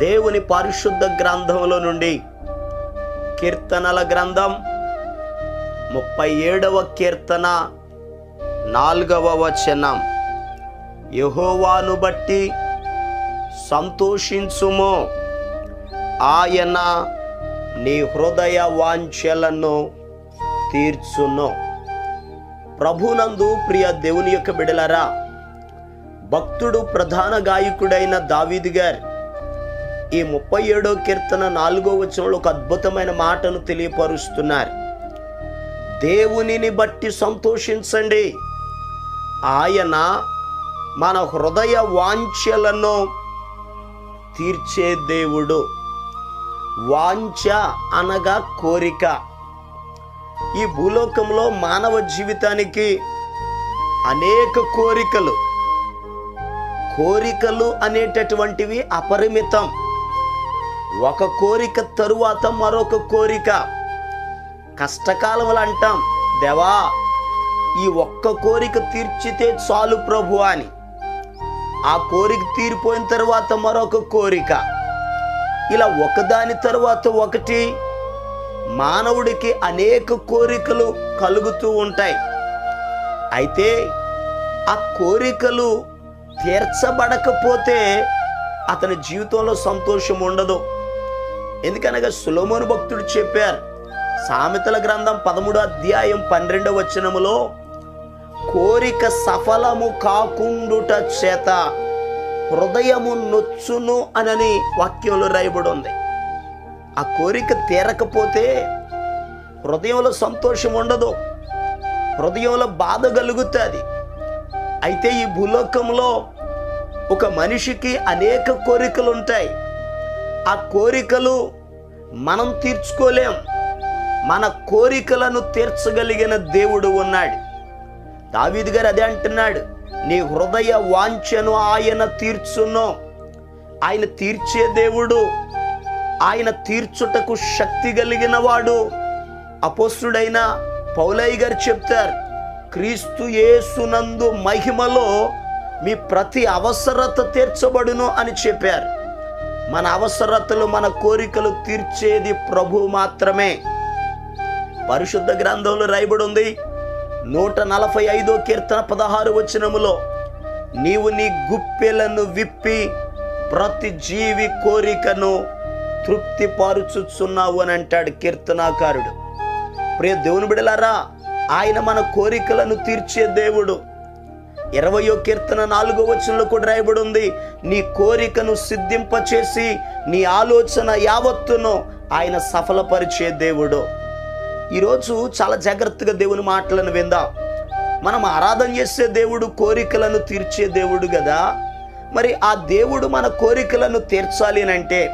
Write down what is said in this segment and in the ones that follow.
దేవుని పరిశుద్ధ గ్రంథంలో నుండి కీర్తనల గ్రంథం ముప్పై ఏడవ కీర్తన నాలుగవ వచనం. యహోవాను బట్టి సంతోషించుము. ఆయన నీ హృదయ వాంఛలను తీర్చును. ప్రభునందు ప్రియ దేవుని యొక్క బిడలరా భక్తుడు ప్రధాన గాయకుడైన దావీద్ గారు ఈ ముప్పై ఏడో కీర్తన నాలుగో వచనంలో ఒక అద్భుతమైన మాటను తెలియపరుస్తున్నారు. దేవునిని బట్టి సంతోషించండి. ఆయన మన హృదయ వాంఛలను తీర్చే దేవుడు. వాంఛ అనగా కోరిక. ఈ భూలోకంలో మానవ జీవితానికి అనేక కోరికలు. కోరికలు అనేటటువంటివి అపరిమితం. ఒక కోరిక తరువాత మరొక కోరిక. కష్టకాలములు అంటాం. దేవా ఈ ఒక్క కోరిక తీర్చితే చాలు ప్రభు అని. ఆ కోరిక తీరిపోయిన తర్వాత మరొక కోరిక. ఇలా ఒకదాని తర్వాత ఒకటి మానవుడికి అనేక కోరికలు కలుగుతూ ఉంటాయి. అయితే ఆ కోరికలు తీర్చబడకపోతే అతని జీవితంలో సంతోషం ఉండదు. ఎందుకనగా సులోమోను భక్తుడు చెప్పారు సామెతల గ్రంథం పదమూడు అధ్యాయం పన్నెండవ వచనములో కోరిక సఫలము కాకుండుట చేత హృదయము నొచ్చును అనని వాక్యంలో రాయబడి ఉంది. ఆ కోరిక తీరకపోతే హృదయంలో సంతోషం ఉండదు హృదయంలో బాధ కలుగుతుంది. అయితే ఈ భూలోకంలో ఒక మనిషికి అనేక కోరికలు ఉంటాయి. ఆ కోరికలు మనం తీర్చుకోలేం. మన కోరికలను తీర్చగలిగిన దేవుడు ఉన్నాడు. దావీదు గారు అదే అంటున్నాడు నీ హృదయ వాంఛను ఆయన తీర్చును. ఆయన తీర్చే దేవుడు ఆయన తీర్చుటకు శక్తి కలిగిన వాడు అపోస్తుడైన పౌలయ్య గారు చెప్తారు క్రీస్తు యేసునందు మహిమలో మీ ప్రతి అవసరత తీర్చబడును అని చెప్పారు. మన అవసరతలు మన కోరికలు తీర్చేది ప్రభు మాత్రమే. పరిశుద్ధ గ్రంథంలో రాయబడి ఉంది నూట నలభై ఐదో కీర్తన పదహారు వచనములో నీవు నీ గుప్పెలను విప్పి ప్రతి జీవి కోరికను తృప్తిపారుచుచున్నావు అని అంటాడు కీర్తనాకారుడు. ప్రియ దేవుని బిడలారా ఆయన మన కోరికలను తీర్చే దేవుడు. ఇరవయో కీర్తన నాలుగో వచనంలో కూడా రాయబడి ఉంది నీ కోరికను సిద్ధింపచేసి నీ ఆలోచన యావత్తును ఆయన సఫలపరిచే దేవుడు. ఈరోజు చాలా జాగ్రత్తగా దేవుని మాటలను విందాం. మనం ఆరాధన చేసే దేవుడు కోరికలను తీర్చే దేవుడు కదా. మరి ఆ దేవుడు మన కోరికలను తీర్చాలి అని అంటే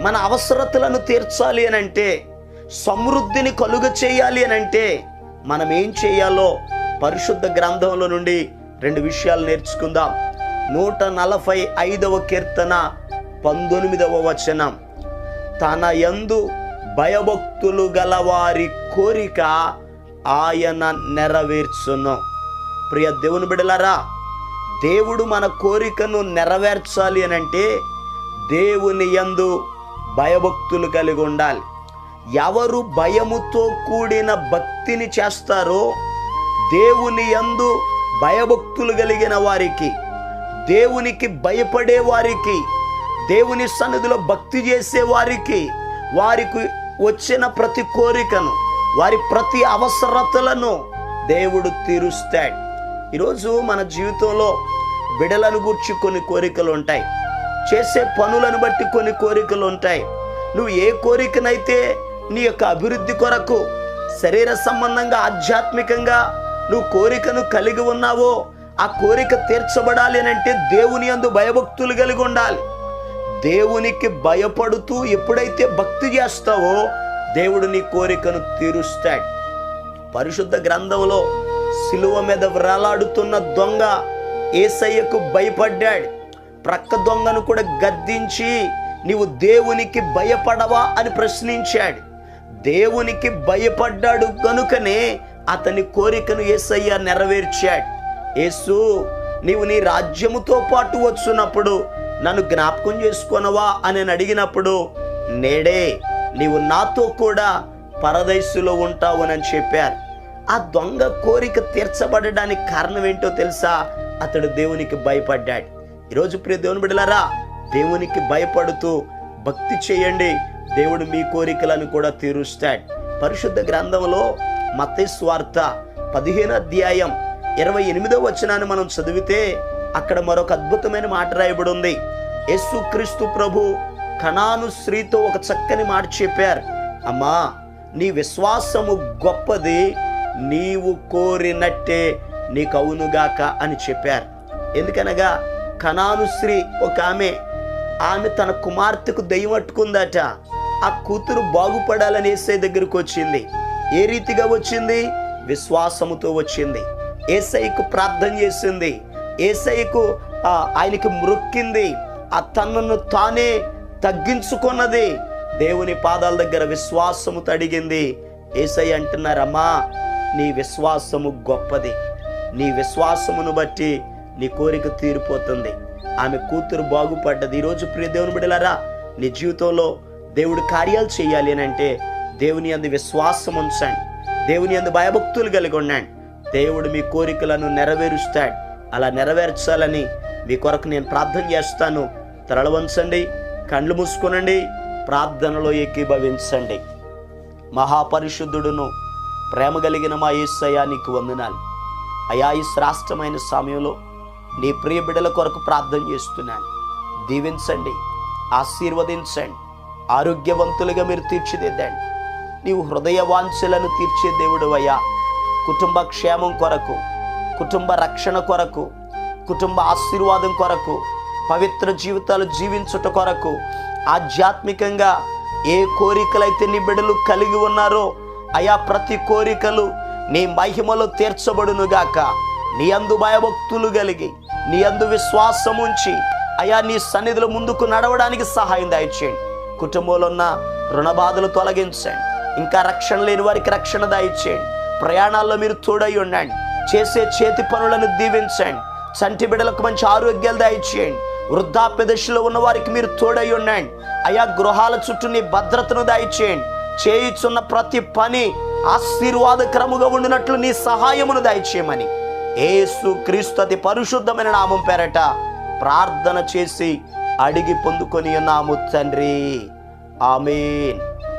మన అవసరతలను తీర్చాలి అని అంటే సమృద్ధిని కలుగ చేయాలి అని అంటే మనం ఏం చేయాలో పరిశుద్ధ గ్రంథంలో నుండి రెండు విషయాలు నేర్చుకుందాం. నూట నలభై ఐదవ కీర్తన పంతొమ్మిదవ వచనం. తన యందు భయభక్తులు గలవారి కోరిక ఆయన నెరవేర్చును. ప్రియ దేవుని బిడలారా దేవుడు మన కోరికను నెరవేర్చాలి అని అంటే దేవుని యందు భయభక్తులు కలిగి ఉండాలి. ఎవరు భయముతో కూడిన భక్తిని చేస్తారో దేవుని యందు భయభక్తులు కలిగిన వారికి దేవునికి భయపడే వారికి దేవుని సన్నిధిలో భక్తి చేసే వారికి వారికి వచ్చిన ప్రతి కోరికను వారి ప్రతి అవసరతలను దేవుడు తీరుస్తాడు. ఈరోజు మన జీవితంలో బిడలను గూర్చి కొన్ని కోరికలు ఉంటాయి. చేసే పనులను బట్టి కొన్ని కోరికలు ఉంటాయి. నువ్వు ఏ కోరికనైతే నీ యొక్క అభివృద్ధి కొరకు శరీర సంబంధంగా ఆధ్యాత్మికంగా నువ్వు కోరికను కలిగి ఉన్నావో ఆ కోరిక తీర్చబడాలి అని అంటే దేవుని అందు భయభక్తులు కలిగి ఉండాలి. దేవునికి భయపడుతూ ఎప్పుడైతే భక్తి చేస్తావో దేవుడు నీ కోరికను తీరుస్తాడు. పరిశుద్ధ గ్రంథంలో సిలువ మీద వ్రలాడుతున్న దొంగ ఏసయ్యకు భయపడ్డాడు. ప్రక్క దొంగను కూడా గద్దించి నీవు దేవునికి భయపడవా? అని ప్రశ్నించాడు. దేవునికి భయపడ్డాడు కనుకనే అతని కోరికను ఏసయ్య నెరవేర్చాడు. యేసు నీవు నీ రాజ్యముతో పాటు వచ్చున్నప్పుడు నన్ను జ్ఞాపకం చేసుకొనవా అని అడిగినప్పుడు నేడే నీవు నాతో కూడా పరదైసులో ఉంటావు అని చెప్పారు. ఆ దొంగ కోరిక తీర్చబడడానికి కారణం ఏంటో తెలుసా? అతడు దేవునికి భయపడ్డాడు. ఈరోజు ప్రియ దేవుని బిడ్డలారా దేవునికి భయపడుతూ భక్తి చేయండి. దేవుడు మీ కోరికలను కూడా తీరుస్తాడు. పరిశుద్ధ గ్రంథంలో మత్తయి స్వార్త పదిహేను అధ్యాయం ఇరవై ఎనిమిదో వచనాన్ని మనం చదివితే అక్కడ మరొక అద్భుతమైన మాట రాయబడి ఉంది యేసుక్రీస్తు ప్రభు కణాను స్త్రీతో ఒక చక్కని మాట చెప్పారు. అమ్మా నీ విశ్వాసము గొప్పది నీవు కోరినట్టే నీకు అవునుగాక అని చెప్పారు. ఎందుకనగా కణాను స్త్రీ ఒక ఆమె ఆమె తన కుమార్తెకు దయ్యం పట్టుకుందట. ఆ కూతురు బాగుపడాలని ఏసై దగ్గరకు వచ్చింది. ఏ రీతిగా వచ్చింది? విశ్వాసముతో వచ్చింది. ఏసైకు ప్రార్థన చేసింది. ఏసైకు ఆ, ఆయనకి మృక్కింది. ఆ తనను తానే తగ్గించుకున్నది. దేవుని పాదాల దగ్గర విశ్వాసము తడిగింది. ఏసై అంటున్నారమ్మా నీ విశ్వాసము గొప్పది. నీ విశ్వాసమును బట్టి నీ కోరిక తీరిపోతుంది. ఆమె కూతురు బాగుపడ్డది. ఈరోజు ప్రియ దేవుని బిడలారా నీ జీవితంలో దేవుడు కార్యాలు చేయాలి అని అంటే దేవుని అందు విశ్వాసం ఉంచండి. దేవుని అందు భయభక్తులు కలిగి ఉండండి. దేవుడు మీ కోరికలను నెరవేరుస్తాడు. అలా నెరవేర్చాలని మీ కొరకు నేను ప్రార్థన చేస్తాను. తరల వంచండి కండ్లు మూసుకొనండి ప్రార్థనలో ఏకీభవించండి. మహాపరిశుద్ధుడును ప్రేమ కలిగిన మా యేసయ్యా నీకు వందనాలు. అయా ఈ శ్రాష్టమైన సమయంలో నీ ప్రియ బిడ్డల కొరకు ప్రార్థన చేస్తున్నాను. దీవించండి ఆశీర్వదించండి ఆరోగ్యవంతులుగా మీరు తీర్చిదిద్దండి. నీవు హృదయ వాంఛలను తీర్చే దేవుడు అయ్యా కుటుంబ క్షేమం కొరకు కుటుంబ రక్షణ కొరకు కుటుంబ ఆశీర్వాదం కొరకు పవిత్ర జీవితాలు జీవించుట కొరకు ఆధ్యాత్మికంగా ఏ కోరికలైతే నీ బిడ్డలు కలిగి ఉన్నారో అయా ప్రతి కోరికలు నీ మహిమలో తీర్చబడునుగాక. నీ అందు భయభక్తులు కలిగి నీ అందు విశ్వాసం ఉంచి అయా నీ సన్నిధిలో ముందుకు నడవడానికి సహాయం దయచేయండి. కుటుంబంలో ఉన్న రుణ బాధలు తొలగించండి. ఇంకా రక్షణ లేని వారికి రక్షణ దాయిచ్చేయండి. ప్రయాణాల్లో మీరు తోడై ఉండండి. చేసే చేతి పనులను దీవించండి. చంటి బిడ్డలకు మంచి ఆరోగ్యాలు దాయిచ్చేయండి. వృద్ధాప్య దశలో ఉన్న వారికి మీరు తోడై ఉండండి. అయా గృహాల చుట్టూ నీ భద్రతను దాయిచేయండి చేయుచున్న ప్రతి పని ఆశీర్వాదకరముగా ఉండినట్లు నీ సహాయమును దయచేయమని ఏసు క్రీస్తు అతి పరిశుద్ధమైన నామం పేరట ప్రార్థన చేసి అడిగి పొందుకొని నాము తండ్రి. ఆమెన్.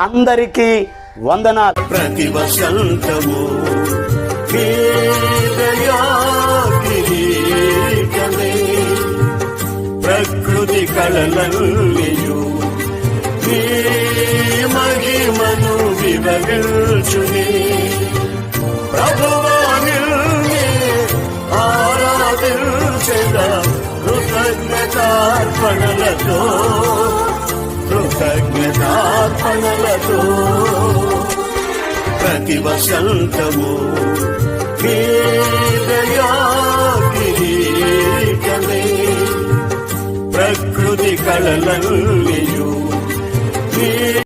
అందరికీ వందనాలు. ప్రతి వసంతము ప్రకృతి కళలన్నీయు నీ మహిమను వివరించునే ప్రభువానిల్ని ఆరాధించెద కృతజ్ఞతార్పణలతో. కృతజ్ఞతార్పణలతో ప్రతి వసంతము ప్రకృతి కళలన్నీ